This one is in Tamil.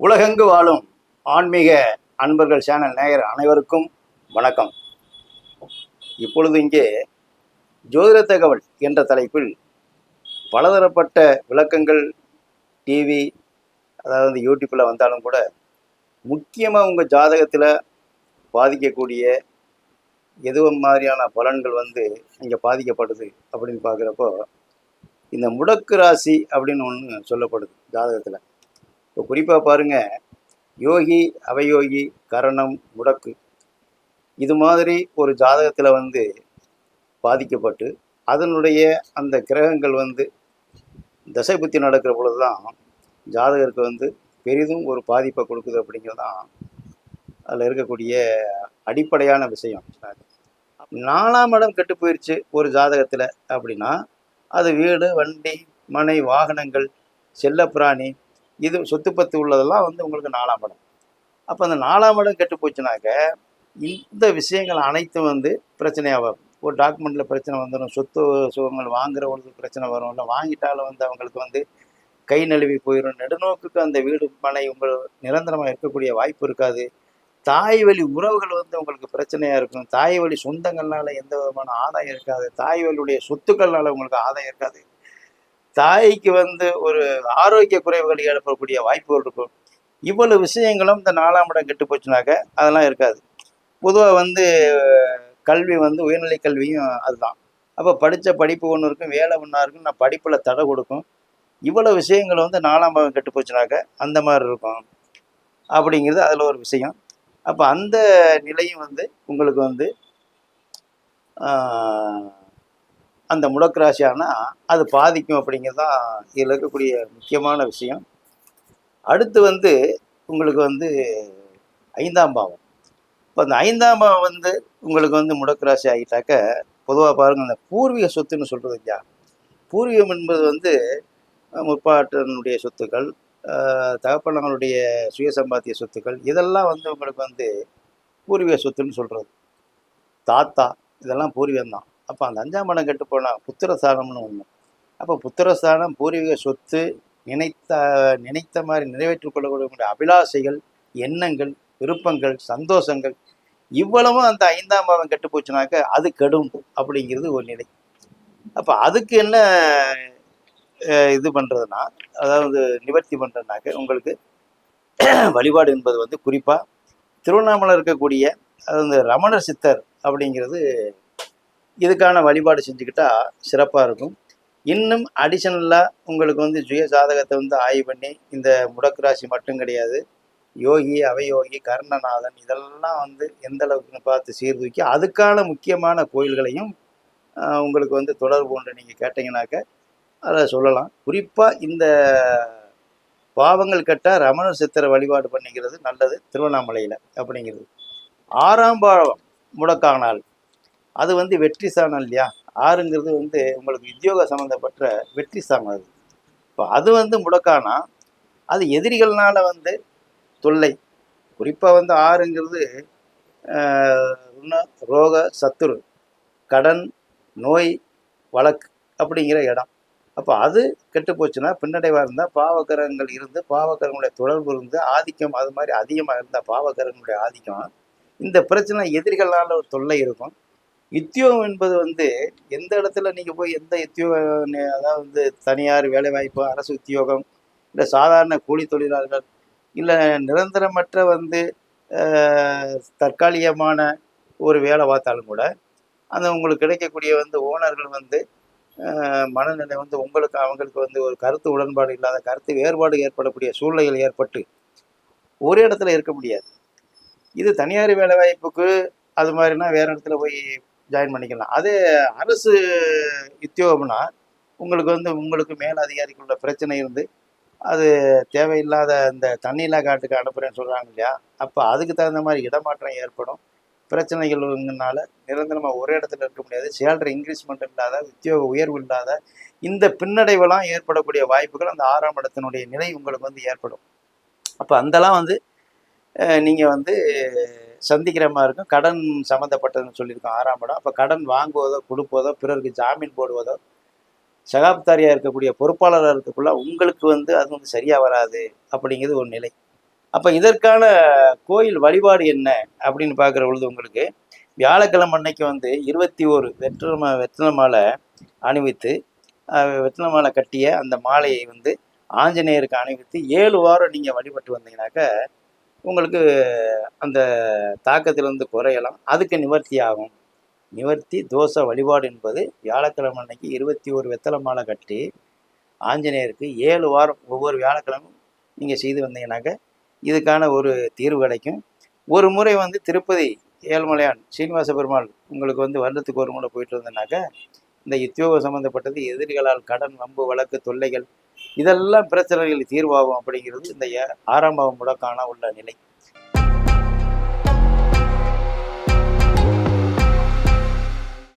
உலகெங்கு வாழும் ஆன்மீக அன்பர்கள் சேனல் நேயர் அனைவருக்கும் வணக்கம். இப்பொழுது இங்கே ஜோதிட தகவல் என்ற தலைப்பில் பலதரப்பட்ட விளக்கங்கள் டிவி அதாவது யூடியூப்பில் வந்தாலும் கூட முக்கியமாக உங்கள் ஜாதகத்தில் பாதிக்கக்கூடிய எது மாதிரியான பலன்கள் வந்து இங்கே பாதிக்கப்படுது அப்படின்னு பார்க்குறப்போ இந்த முடக்கு ராசி அப்படின்னு ஒன்று சொல்லப்படுது ஜாதகத்தில். இப்போ குறிப்பாக பாருங்க யோகி அவயோகி கரணம் முடக்கு இது மாதிரி ஒரு ஜாதகத்தில் வந்து பாதிக்கப்பட்டு அதனுடைய அந்த கிரகங்கள் வந்து தசை புத்தி நடக்கிற பொழுது தான் ஜாதகருக்கு வந்து பெரிதும் ஒரு பாதிப்பை கொடுக்குது அப்படிங்கிறது தான் அதில் இருக்கக்கூடிய அடிப்படையான விஷயம். நாலாம் இடம் கெட்டு போயிடுச்சு ஒரு ஜாதகத்தில் அப்படின்னா அது வீடு வண்டி மனை வாகனங்கள் செல்லப்பிராணி இது சொத்து பத்து உள்ளதெல்லாம் வந்து உங்களுக்கு நாலாம் இடம். அப்போ அந்த நாலாம் இடம் கெட்டு போச்சுனாக்க இந்த விஷயங்கள் அனைத்தும் வந்து பிரச்சனையாகும் ஒரு டாக்குமெண்ட்டில் பிரச்சனை வந்துடும் சொத்து சுகங்கள் வாங்குறவங்களுக்கு பிரச்சனை வரும் இல்லை வாங்கிட்டாலும் வந்து அவங்களுக்கு வந்து கை நழுவி போயிடும் நெடுநோக்குக்கு அந்த வீடு மனை உங்கள் நிரந்தரமாக இருக்கக்கூடிய வாய்ப்பு இருக்காது. தாய் வழி உறவுகள் வந்து உங்களுக்கு பிரச்சனையாக இருக்கும். தாய் வழி சொந்தங்கள்னால எந்த விதமான ஆதாயம் இருக்காது. தாய் வழியுடைய சொத்துக்கள்னால உங்களுக்கு ஆதாயம் இருக்காது. தாய்க்கு வந்து ஒரு ஆரோக்கிய குறைவுகள் ஏற்படக்கூடிய வாய்ப்புகள் இருக்கும். இவ்வளவு விஷயங்களும் இந்த நாலாம் இடம் கெட்டு போச்சுனாக்க அதெல்லாம் இருக்காது. பொதுவாக வந்து கல்வி வந்து உயர்நிலை கல்வியும் அதுதான். அப்போ படித்த படிப்பு ஒன்று இருக்கும் வேலை ஒன்றா இருக்கும் நான் படிப்பில் தடை கொடுக்கும். இவ்வளோ விஷயங்கள் வந்து நாலாம் பாகம் கெட்டு போச்சுனாக்க அந்த மாதிரி இருக்கும். அப்படிங்கிறது அதில் ஒரு விஷயம். அப்போ அந்த நிலையும் வந்து உங்களுக்கு வந்து அந்த முடக்கராசி ஆனால் அது பாதிக்கும் அப்படிங்கிறது தான் இதில் இருக்கக்கூடிய முக்கியமான விஷயம். அடுத்து வந்து உங்களுக்கு வந்து ஐந்தாம் பாவம். இப்போ அந்த ஐந்தாம் பாவம் வந்து உங்களுக்கு வந்து முடக்கராசி ஆகிட்டாக்க பொதுவாக பாருங்கள் இந்த பூர்வீக சொத்துன்னு சொல்கிறது ஐயா பூர்வீகம் என்பது வந்து முற்பாட்டினுடைய முற்பாட்டனுடைய சொத்துக்கள் தகப்பனங்களுடைய சுய சம்பாத்திய சொத்துக்கள் இதெல்லாம் வந்து உங்களுக்கு வந்து பூர்வீக சொத்துன்னு சொல்கிறது தாத்தா இதெல்லாம் பூர்வீகம் தான் அப்போ அந்த அஞ்சாம் படம் கெட்டு போனால் புத்திரஸ்தானம்னு ஒன்று அப்போ புத்திரஸ்தானம் பூர்வீக சொத்து நினைத்த நினைத்த மாதிரி நிறைவேற்றிக் கொள்ளக்கூடிய அபிலாசைகள் எண்ணங்கள் விருப்பங்கள் சந்தோஷங்கள் இவ்வளவும் அந்த ஐந்தாம் பாவம் கெட்டு போச்சுனாக்க அது கெடும் அப்படிங்கிறது ஒரு நிலை. அப்போ அதுக்கு என்ன இது பண்ணுறதுனா அதாவது நிவர்த்தி பண்ணுறதுனாக்க உங்களுக்கு வழிபாடு என்பது வந்து குறிப்பாக திருவண்ணாமலை இருக்கக்கூடிய அதாவது இந்த ரமணர் சித்தர் அப்படிங்கிறது இதுக்கான வழிபாடு செஞ்சுக்கிட்டா சிறப்பாக இருக்கும். இன்னும் அடிஷனலாக உங்களுக்கு வந்து சுய ஜாதகத்தை வந்து ஆய்வு பண்ணி இந்த முடக்கு ராசி மட்டும் கிடையாது. யோகி அவயோகி கர்ணநாதன் இதெல்லாம் வந்து எந்த அளவுக்குன்னு பார்த்து சீர்தூக்கி அதுக்கான முக்கியமான கோயில்களையும் உங்களுக்கு வந்து தொடர்பு கொண்டு நீங்கள் கேட்டிங்கனாக்க அதை சொல்லலாம். குறிப்பாக இந்த பாவங்கள் கட்ட ரமணர் சித்தரை வழிபாடு பண்ணிக்கிறது நல்லது திருவண்ணாமலையில் அப்படிங்கிறது. ஆறாம் பாவம் முடக்கானால் அது வந்து வெற்றி சாணம் இல்லையா? ஆறுங்கிறது வந்து உங்களுக்கு உத்தியோக சம்மந்தப்பட்ட வெற்றி சாணம் அது. இப்போ அது வந்து முடக்கானா அது எதிரிகள்னால வந்து தொல்லை. குறிப்பாக வந்து ஆறுங்கிறது ரோக சத்துரு கடன் நோய் வழக்கு அப்படிங்கிற இடம். அப்போ அது கெட்டு போச்சுன்னா பின்னடைவாக இருந்தால் பாவகரங்கள் இருந்து பாவகரங்களுடைய தொடர்பு இருந்து ஆதிக்கம் அது மாதிரி அதிகமாக இருந்தால் பாவகரங்களுடைய ஆதிக்கம். இந்த பிரச்சனை எதிரிகளால் ஒரு தொல்லை இருக்கும். உத்தியோகம் என்பது வந்து எந்த இடத்துல நீங்கள் போய் எந்த உத்தியோகம் அதாவது வந்து தனியார் வேலைவாய்ப்பு அரசு உத்தியோகம் இல்லை சாதாரண கூலி தொழிலாளர்கள் இல்லை நிரந்தரமற்ற வந்து தற்காலிகமான ஒரு வேலை பார்த்தாலும் கூட அந்த உங்களுக்கு கிடைக்கக்கூடிய வந்து ஓனர்கள் வந்து மனநிலை வந்து உங்களுக்கு அவங்களுக்கு வந்து ஒரு கருத்து உடன்பாடு இல்லாத கருத்து வேறுபாடு ஏற்படக்கூடிய சூழ்நிலைகள் ஏற்பட்டு ஒரே இடத்துல இருக்க முடியாது. இது தனியார் வேலைவாய்ப்புக்கு அது மாதிரினா வேறு இடத்துல போய் ஜாயின் பண்ணிக்கலாம். அதே அரசு உத்தியோகம்னா உங்களுக்கு வந்து உங்களுக்கு மேல் அதிகாரிக்குள்ள பிரச்சனை இருந்து அது தேவையில்லாத இந்த தண்ணியில்லா காட்டுக்கு அனுப்புகிறேன்னு சொல்கிறாங்க இல்லையா? அப்போ அதுக்கு தகுந்த மாதிரி இடமாற்றம் ஏற்படும். பிரச்சனைகள்னால நிரந்தரமாக ஒரே இடத்துல இருக்க முடியாது. சேலரி இன்க்ரீஸ்மெண்ட் இல்லாத உத்தியோக உயர்வு இல்லாத இந்த பின்னடைவெல்லாம் ஏற்படக்கூடிய வாய்ப்புகள் அந்த ஆறாம் இடத்தினுடைய நிலை உங்களுக்கு வந்து ஏற்படும். அப்போ அந்தலாம் வந்து நீங்கள் வந்து சந்திக்கிற மாதிரி இருக்கும். கடன் சம்மந்தப்பட்டதுன்னு சொல்லியிருக்கோம் ஆறாம் இடம். அப்போ கடன் வாங்குவதோ கொடுப்பதோ பிறருக்கு ஜாமீன் போடுவதோ சகாப்தாரியாக இருக்கக்கூடிய பொறுப்பாளராக இருக்கக்குள்ள உங்களுக்கு வந்து அது வந்து சரியாக வராது அப்படிங்கிறது ஒரு நிலை. அப்போ இதற்கான கோயில் வழிபாடு என்ன அப்படின்னு பார்க்குற பொழுது உங்களுக்கு வியாழக்கிழமை அன்னைக்கு வந்து இருபத்தி ஒரு வெற்றில மா வெற்றில மாலை அணிவித்து அஹ், வெற்றில மாலை கட்டிய அந்த மாலையை வந்து ஆஞ்சநேயருக்கு அணிவித்து ஏழு வாரம் நீங்கள் வழிபட்டு வந்தீங்கன்னாக்க உங்களுக்கு அந்த தாக்கத்திலிருந்து குறையலாம். அதுக்கு நிவர்த்தி ஆகும். நிவர்த்தி தோசை வழிபாடு என்பது வியாழக்கிழமை அன்னைக்கு இருபத்தி ஒரு வெத்தலை மாலை கட்டி ஆஞ்சநேயருக்கு ஏழு வாரம் ஒவ்வொரு வியாழக்கிழமும் நீங்கள் செய்து வந்தீங்கன்னாக்க இதுக்கான ஒரு தீர்வு கிடைக்கும். ஒரு முறை வந்து திருப்பதி ஏழுமலையான் சீனிவாச பெருமாள் உங்களுக்கு வந்து வருடத்துக்கு ஒரு முறை போயிட்டு வந்தனாக்க இந்த உத்தியோகம் சம்மந்தப்பட்டது எதிரிகளால் கடன் வம்பு வழக்கு தொல்லைகள் இதெல்லாம் பிரச்சனைகள் தீர்வாகும் அப்படிங்கிறது இந்த ஆறாம் பாவம் முடக்கான உள்ள நிலை.